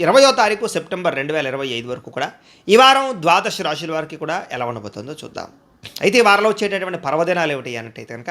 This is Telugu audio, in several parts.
ఇరవయో తారీఖు సెప్టెంబర్ రెండు వేల ఇరవై ఐదు వరకు కూడా ఈ వారం ద్వాదశ రాశుల వారికి కూడా ఎలా ఉండబోతుందో చూద్దాం. అయితే ఈ వారంలో వచ్చేటటువంటి పర్వదినాలు ఏమిటి అన్నట్టయితే కనుక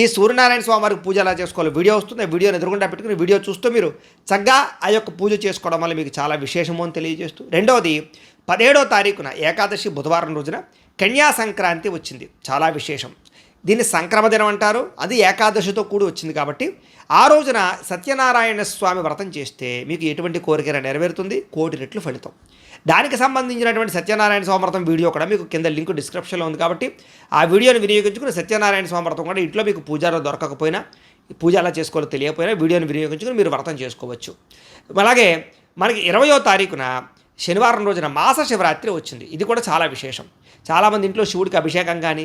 ఈ సూర్యనారాయణ స్వామి వారికి పూజ ఎలా చేసుకోవాలి? వీడియో వస్తుంది వీడియోని ఎదురుకుండా పెట్టుకుని వీడియో చూస్తూ మీరు చక్కగా ఆ యొక్క పూజ చేసుకోవడం వల్ల మీకు చాలా విశేషము అని తెలియజేస్తూ రెండవది పదిహేడో తారీఖున ఏకాదశి బుధవారం రోజున కన్యా సంక్రాంతి వచ్చింది. చాలా విశేషం. దీన్ని సంక్రమ దినం అంటారు. అది ఏకాదశితో కూడి వచ్చింది కాబట్టి ఆ రోజున సత్యనారాయణ స్వామి వ్రతం చేస్తే మీకు ఎటువంటి కోరిక నెరవేరుతుంది? కోటి రెట్లు ఫలితం. దానికి సంబంధించినటువంటి సత్యనారాయణ స్వామి వ్రతం వీడియో కూడా మీకు కింద లింక్ డిస్క్రిప్షన్లో ఉంది కాబట్టి ఆ వీడియోని వినియోగించుకుని సత్యనారాయణ స్వామి వ్రతం కూడా ఇంట్లో మీకు పూజాలో దొరకకపోయినా పూజ ఎలా చేసుకోవాలో తెలియకపోయినా వీడియోని వినియోగించుకుని మీరు వ్రతం చేసుకోవచ్చు. అలాగే మనకి ఇరవయో తారీఖున శనివారం రోజున మాస శివరాత్రి వచ్చింది. ఇది కూడా చాలా విశేషం. చాలామంది ఇంట్లో శివుడికి అభిషేకం కానీ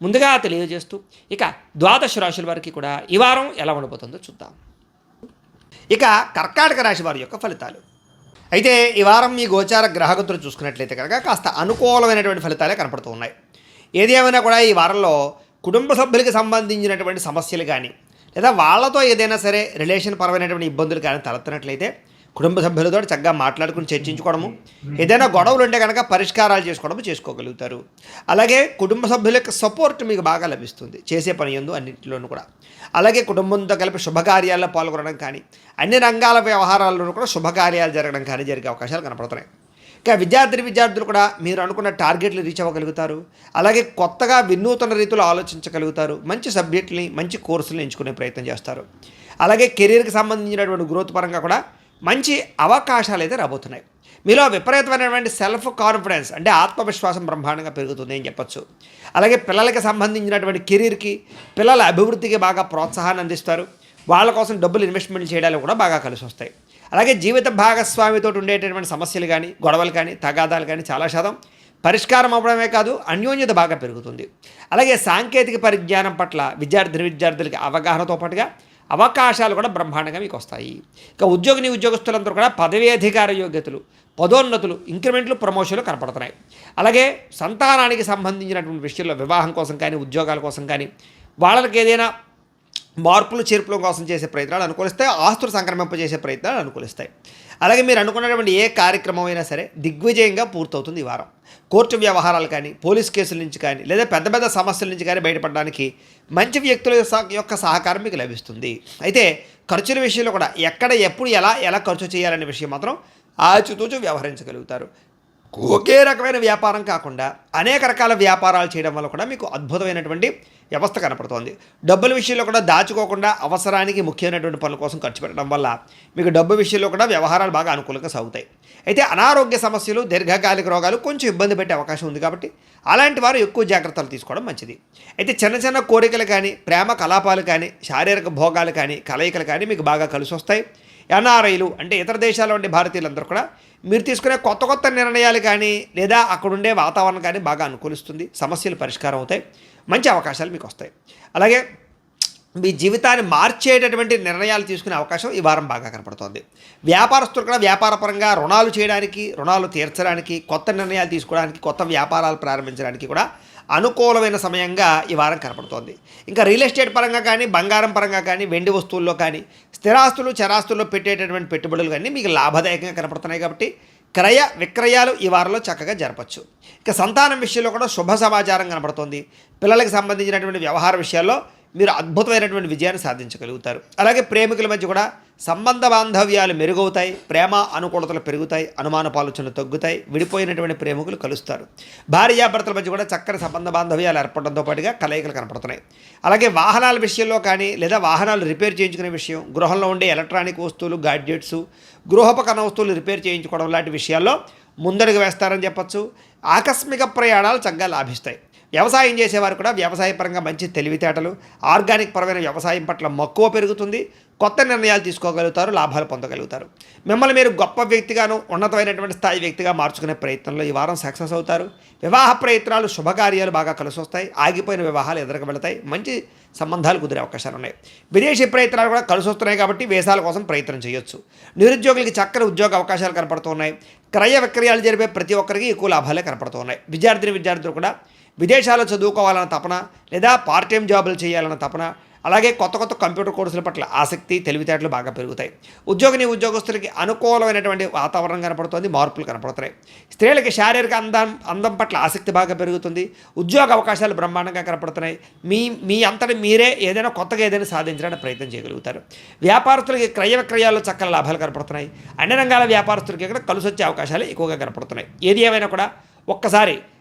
ముందుగా తెలియజేస్తూ ఇక ద్వాదశ రాశుల వారికి కూడా ఈ వారం ఎలా ఉండబోతుందో చూద్దాం. ఇక కర్కాటక రాశి వారి యొక్క ఫలితాలు. అయితే ఈ వారం మీ గోచార గ్రహగతులు చూసుకున్నట్లయితే కనుక కాస్త అనుకూలమైనటువంటి ఫలితాలే కనపడుతూ ఉన్నాయి. ఏది ఏమైనా కూడా ఈ వారంలో కుటుంబ సభ్యులకి సంబంధించినటువంటి సమస్యలు కానీ లేదా వాళ్ళతో ఏదైనా సరే రిలేషన్ పరమైనటువంటి ఇబ్బందులు కానీ తలెత్తినట్లయితే కుటుంబ సభ్యులతో చక్కగా మాట్లాడుకుని చర్చించుకోవడము. ఏదైనా గొడవలు ఉంటే కనుక పరిష్కారాలు చేసుకోవడము చేసుకోగలుగుతారు. అలాగే కుటుంబ సభ్యుల యొక్క సపోర్ట్ మీకు బాగా లభిస్తుంది. చేసే పని ఎందు అన్నింటిలోనూ కూడా. అలాగే కుటుంబంతో కలిపి శుభకార్యాల్లో పాల్గొనడం కానీ అన్ని రంగాల వ్యవహారాల్లోనూ కూడా శుభకార్యాలు జరగడం కానీ జరిగే అవకాశాలు కనపడుతున్నాయి. ఇంకా విద్యార్థి విద్యార్థులు కూడా మీరు అనుకున్న టార్గెట్లు రీచ్ అవ్వగలుగుతారు. అలాగే కొత్తగా వినూతన రీతిలో ఆలోచించగలుగుతారు. మంచి సబ్జెక్టుని మంచి కోర్సులు ఎంచుకునే ప్రయత్నం చేస్తారు. అలాగే కెరీర్కి సంబంధించినటువంటి గ్రోత్ పరంగా కూడా మంచి అవకాశాలు అయితే రాబోతున్నాయి. మీలో విపరీతమైనటువంటి సెల్ఫ్ కాన్ఫిడెన్స్ అంటే ఆత్మవిశ్వాసం బ్రహ్మాండంగా పెరుగుతుంది అని చెప్పొచ్చు. అలాగే పిల్లలకి సంబంధించినటువంటి కెరీర్కి పిల్లల అభివృద్ధికి బాగా ప్రోత్సాహాన్ని అందిస్తారు. వాళ్ళ కోసం డబ్బులు ఇన్వెస్ట్మెంట్ చేయడానికి కూడా బాగా కలిసి వస్తాయి. అలాగే జీవిత భాగస్వామితో ఉండేటటువంటి సమస్యలు కానీ గొడవలు కానీ తగాదాలు కానీ చాలా శాతం పరిష్కారం అవ్వడమే కాదు అన్యోన్యత బాగా పెరుగుతుంది. అలాగే సాంకేతిక పరిజ్ఞానం పట్ల విద్యార్థి విద్యార్థులకి అవగాహనతో పాటుగా అవకాశాలు కూడా బ్రహ్మాండంగా మీకు వస్తాయి. ఇక ఉద్యోగిని ఉద్యోగస్తులందరూ కూడా పదవీ అధికార యోగ్యతలు పదోన్నతులు ఇంక్రిమెంట్లు ప్రమోషన్లు కనపడుతున్నాయి. అలాగే సంతానానికి సంబంధించినటువంటి విషయంలో వివాహం కోసం కానీ ఉద్యోగాల కోసం కానీ వాళ్ళకి ఏదైనా మార్పులు చేర్పుల కోసం చేసే ప్రయత్నాలు అనుకూలిస్తాయి ఆస్తులు సంక్రమింపజేసే ప్రయత్నాలు అనుకూలిస్తాయి. అలాగే మీరు అనుకున్నటువంటి ఏ కార్యక్రమం అయినా సరే దిగ్విజయంగా పూర్తవుతుంది ఈ వారం. కోర్టు వ్యవహారాలు కానీ పోలీస్ కేసుల నుంచి కానీ లేదా పెద్ద పెద్ద సమస్యల నుంచి కానీ బయటపడడానికి మంచి వ్యక్తుల సహ- యొక్క సహకారం మీకు లభిస్తుంది. అయితే ఖర్చుల విషయంలో కూడా ఎక్కడ ఎప్పుడు ఎలా ఎలా ఖర్చు చేయాలనే విషయం మాత్రం ఆచితూచు వ్యవహరించగలుగుతారు. ఒకే రకమైన వ్యాపారం కాకుండా అనేక రకాల వ్యాపారాలు చేయడం వల్ల కూడా మీకు అద్భుతమైనటువంటి వ్యవస్థ కనపడుతోంది. డబ్బుల విషయంలో కూడా దాచుకోకుండా అవసరానికి ముఖ్యమైనటువంటి పనుల కోసం ఖర్చు పెట్టడం వల్ల మీకు డబ్బు విషయంలో కూడా వ్యవహారాలు బాగా అనుకూలంగా సాగుతాయి. అయితే అనారోగ్య సమస్యలు దీర్ఘకాలిక రోగాలు కొంచెం ఇబ్బంది పెట్టే అవకాశం ఉంది కాబట్టి అలాంటి వారు ఎక్కువ జాగ్రత్తలు తీసుకోవడం మంచిది. అయితే చిన్న చిన్న కోరికలు కానీ ప్రేమ కలాపాలు కానీ శారీరక భోగాలు కానీ కలయికలు కానీ మీకు బాగా కలిసి వస్తాయి ఎన్ఆర్ఐలు అంటే ఇతర దేశాల్లో ఉండే భారతీయులందరూ కూడా మీరు తీసుకునే కొత్త కొత్త నిర్ణయాలు కానీ లేదా అక్కడుండే వాతావరణం కానీ బాగా అనుకూలిస్తుంది. సమస్యలు పరిష్కారం అవుతాయి. మంచి అవకాశాలు మీకు వస్తాయి. అలాగే మీ జీవితాన్ని మార్చేటటువంటి నిర్ణయాలు తీసుకునే అవకాశం ఈ వారం బాగా కనపడుతోంది. వ్యాపారస్తులు కూడా వ్యాపారపరంగా రుణాలు చేయడానికి రుణాలు తీర్చడానికి కొత్త నిర్ణయాలు తీసుకోవడానికి కొత్త వ్యాపారాలు ప్రారంభించడానికి కూడా అనుకూలమైన సమయంగా ఈ వారం కనపడుతోంది. ఇంకా రియల్ ఎస్టేట్ పరంగా కానీ బంగారం పరంగా కానీ వెండి వస్తువుల్లో కానీ స్థిరాస్తులు చరాస్తుల్లో పెట్టేటటువంటి పెట్టుబడులు కానీ మీకు లాభదాయకంగా కనపడుతున్నాయి కాబట్టి క్రయ విక్రయాలు ఈ వారంలో చక్కగా జరపచ్చు. ఇక సంతానం విషయంలో కూడా శుభ సమాచారం కనబడుతోంది పిల్లలకు సంబంధించినటువంటి వ్యవహార విషయాల్లో మీరు అద్భుతమైనటువంటి విజయాన్ని సాధించగలుగుతారు. అలాగే ప్రేమికుల మధ్య కూడా సంబంధ బాంధవ్యాలు మెరుగవుతాయి ప్రేమ అనుకూలతలు పెరుగుతాయి అనుమాన ఆలోచనలు తగ్గుతాయి విడిపోయినటువంటి ప్రేమికులు కలుస్తారు. భార్యాభర్తల మధ్య కూడా చక్కని సంబంధ బాంధవ్యాలు ఏర్పడడంతో పాటుగా కలయికలు కనపడుతున్నాయి. అలాగే వాహనాల విషయంలో కానీ లేదా వాహనాలు రిపేర్ చేయించుకునే విషయం గృహంలో ఉండే ఎలక్ట్రానిక్ వస్తువులు గాడ్జెట్స్ గృహోపకరణ వస్తువులు రిపేర్ చేయించుకోవడం లాంటి విషయాల్లో ముందడుగు వేస్తారని చెప్పచ్చు. ఆకస్మిక ప్రయాణాలు చక్కగా లాభిస్తాయి. వ్యవసాయం చేసేవారు కూడా వ్యవసాయపరంగా మంచి తెలివితేటలు ఆర్గానిక్ పరమైన వ్యవసాయం పట్ల మక్కువ పెరుగుతుంది కొత్త నిర్ణయాలు తీసుకోగలుగుతారు లాభాలు పొందగలుగుతారు. మిమ్మల్ని మీరు గొప్ప వ్యక్తిగాను ఉన్నతమైనటువంటి స్థాయి వ్యక్తిగా మార్చుకునే ప్రయత్నంలో ఈ వారం సక్సెస్ అవుతారు. వివాహ ప్రయత్నాలు శుభకార్యాలు బాగా కలిసి వస్తాయి ఆగిపోయిన వివాహాలు ఎదురుకు వెళతాయి మంచి సంబంధాలు కుదిరే అవకాశాలు ఉన్నాయి. విదేశీ ప్రయత్నాలు కూడా కలిసి వస్తున్నాయి కాబట్టి వేసాల కోసం ప్రయత్నం చేయొచ్చు. నిరుద్యోగులకి చక్కని ఉద్యోగ అవకాశాలు కనపడుతున్నాయి క్రయ విక్రయాలు జరిపే ప్రతి ఒక్కరికి ఎక్కువ లాభాలే కనపడుతున్నాయి విద్యార్థిని విద్యార్థులు కూడా విదేశాల్లో చదువుకోవాలన్న తపన లేదా పార్ట్ టైం జాబులు చేయాలన్న తపన అలాగే కొత్త కొత్త కంప్యూటర్ కోర్సుల పట్ల ఆసక్తి తెలివితేటలు బాగా పెరుగుతాయి. ఉద్యోగిని ఉద్యోగస్తులకి అనుకూలమైనటువంటి వాతావరణం కనపడుతుంది మార్పులు కనపడుతున్నాయి. స్త్రీలకి శారీరక అందం అందం పట్ల ఆసక్తి బాగా పెరుగుతుంది. ఉద్యోగ అవకాశాలు బ్రహ్మాండంగా కనపడుతున్నాయి. మీ మీ అంతటి మీరే ఏదైనా కొత్తగా ఏదైనా సాధించడానికి ప్రయత్నం చేయగలుగుతారు. వ్యాపారస్తులకి క్రయ విక్రయాల్లో చక్కని లాభాలు కనపడుతున్నాయి. అన్ని రంగాల వ్యాపారస్తులకి కూడా కలిసి వచ్చే అవకాశాలు ఎక్కువగా కనపడుతున్నాయి. ఏది ఏమైనా కూడా ఒక్కసారి